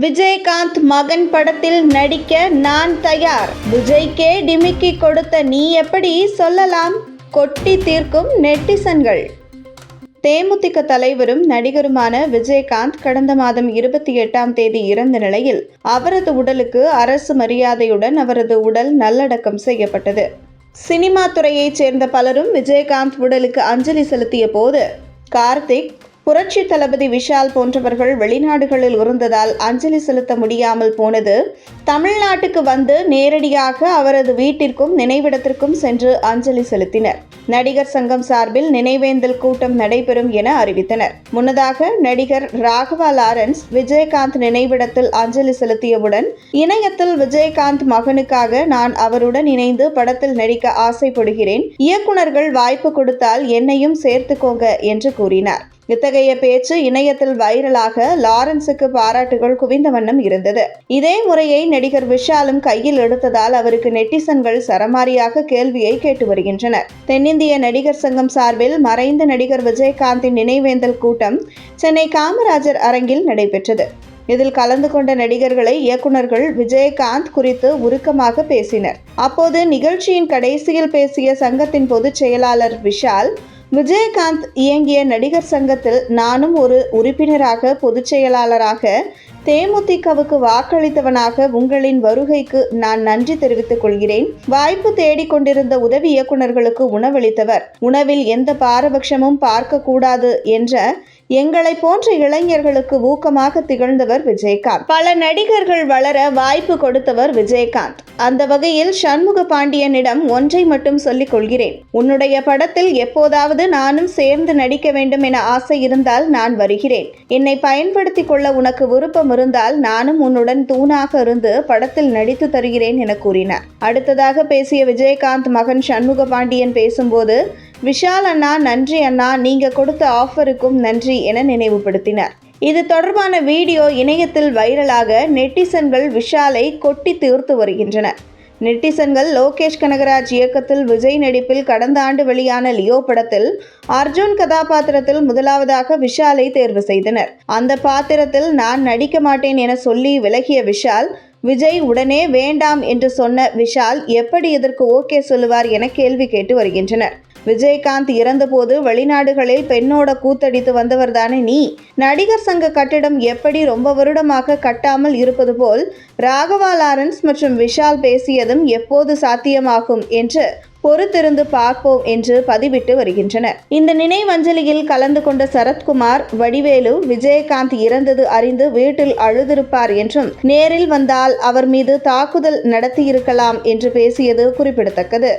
விஜயகாந்த் மகன் படத்தில் நடிக்க நான் தயார். விஜய்க்கே டிமிக்கி கொடுத்த நீ எப்படி சொல்லலாம்? கொட்டி தீர்க்கும் நெட்டிசன்கள். தேமுதிக தலைவரும் நடிகருமான விஜயகாந்த் கடந்த மாதம் இருபத்தி எட்டாம் தேதி இறந்த நிலையில் அவரது உடலுக்கு அரசு மரியாதையுடன் அவரது உடல் நல்லடக்கம் செய்யப்பட்டது. சினிமா துறையைச் சேர்ந்த பலரும் விஜயகாந்த் உடலுக்கு அஞ்சலி செலுத்திய போது கார்த்திக் புரட்சி தளபதி விஷால் போன்றவர்கள் வெளிநாடுகளில் இருந்ததால் அஞ்சலி செலுத்த முடியாமல் போனது. தமிழ்நாட்டுக்கு வந்து நேரடியாக அவரது வீட்டிற்கும் நினைவிடத்திற்கும் சென்று அஞ்சலி செலுத்தினர். நடிகர் சங்கம் சார்பில் நினைவேந்தல் கூட்டம் நடைபெறும் என அறிவித்தனர். முன்னதாக நடிகர் ராகவா லாரன்ஸ் விஜயகாந்த் நினைவிடத்தில் அஞ்சலி செலுத்தியவுடன் இணையத்தில் விஜயகாந்த் மகனுக்காக நான் அவருடன் இணைந்து படத்தில் நடிக்க ஆசைப்படுகிறேன். இயக்குனர்கள் வாய்ப்பு கொடுத்தால் என்னையும் சேர்த்துக்கோங்க என்று கூறினார். இத்தகைய பேச்சு இணையத்தில் வைரலாக லாரன்ஸுக்கு பாராட்டுகள் குவிந்த வண்ணம் இருந்தது. இதே முறையை நடிகர் விஷாலும் கையில் எடுத்ததால் அவருக்கு நெட்டிசன்கள் சரமாரியாக கேள்வியை கேட்டு வருகின்றனர். தென்னிந்திய நடிகர் சங்கம் சார்பில் மறைந்த நடிகர் விஜயகாந்தின் நினைவேந்தல் கூட்டம் சென்னை காமராஜர் அரங்கில் நடைபெற்றது. இதில் கலந்து கொண்ட நடிகர்களை இயக்குனர்கள் விஜயகாந்த் குறித்து உருக்கமாக பேசினர். அப்போது நிகழ்ச்சியின் கடைசியில் பேசிய சங்கத்தின் பொதுச் செயலாளர் விஷால் விஜயகாந்த் இயங்கிய நடிகர் சங்கத்தில் நானும் ஒரு உறுப்பினராக பொதுச் செயலாளராக தேமுதிகவுக்கு வாக்களித்தவனாக உங்களின் வருகைக்கு நான் நன்றி தெரிவித்துக் கொள்கிறேன். வாய்ப்பு தேடிக்கொண்டிருந்த உதவி இயக்குநர்களுக்கு உணவளித்தவர். உணவில் எந்த பாரபட்சமும் பார்க்கக்கூடாது என்ற எங்களை போன்ற இளைஞர்களுக்கு ஊக்கமாக திகழ்ந்தவர் விஜயகாந்த். பல நடிகர்கள் வளர வாய்ப்பு கொடுத்தவர் விஜயகாந்த். அந்த வகையில் சண்முக பாண்டியனிடம் ஒன்றை மட்டும் சொல்லிக் கொள்கிறேன். உன்னுடைய படத்தில் எப்போதாவது நானும் சேர்ந்து நடிக்க வேண்டும் என ஆசை இருந்தால் நான் வருகிறேன். என்னை பயன்படுத்திக் கொள்ள உனக்கு விருப்பம் இருந்தால் நானும் உன்னுடன் தூணாக இருந்து படத்தில் நடித்து தருகிறேன் என கூறினார். அடுத்ததாக பேசிய விஜயகாந்த் மகன் சண்முக பாண்டியன் பேசும்போது விஷால் அண்ணா நன்றி அண்ணா நீங்கள் கொடுத்த ஆஃபருக்கும் நன்றி என நினைவுபடுத்தினார். இது தொடர்பான வீடியோ இணையத்தில் வைரலாக நெட்டிசன்கள் விஷாலை கொட்டி தீர்த்து வருகின்றனர் நெட்டிசன்கள் லோகேஷ் கனகராஜ் இயக்கத்தில் விஜய் நடிப்பில் கடந்த ஆண்டு வெளியான லியோ படத்தில் அர்ஜுன் கதாபாத்திரத்தில் முதலாவதாக விஷாலை தேர்வு செய்தனர். அந்த பாத்திரத்தில் நான் நடிக்க மாட்டேன் என சொல்லி விலகிய விஷால் விஜய் உடனே வேண்டாம் என்று சொன்ன விஷால் எப்படி இதற்கு ஓகே சொல்லுவார் என கேள்வி கேட்டு வருகின்றனர். விஜயகாந்த் இறந்தபோது வெளிநாடுகளில் பெண்ணோட கூத்தடித்து வந்தவர் தானே நீ? நடிகர் சங்க கட்டிடம் எப்படி ரொம்ப வருடமாக கட்டாமல் இருப்பது போல் ராகவா லாரன்ஸ் மற்றும் விஷால் பேசியதும் எப்போது சாத்தியமாகும் என்று பொறுத்திருந்து பார்ப்போம் என்று பதிவிட்டு வருகின்றனர். இந்த நினைவஞ்சலியில் கலந்து கொண்ட சரத்குமார் வடிவேலு விஜயகாந்த் இறந்தது அறிந்து வீட்டில் அழுதிருப்பார் என்றும் நேரில் வந்தால் அவர் மீது தாக்குதல் நடத்தியிருக்கலாம் என்று பேசியது குறிப்பிடத்தக்கது.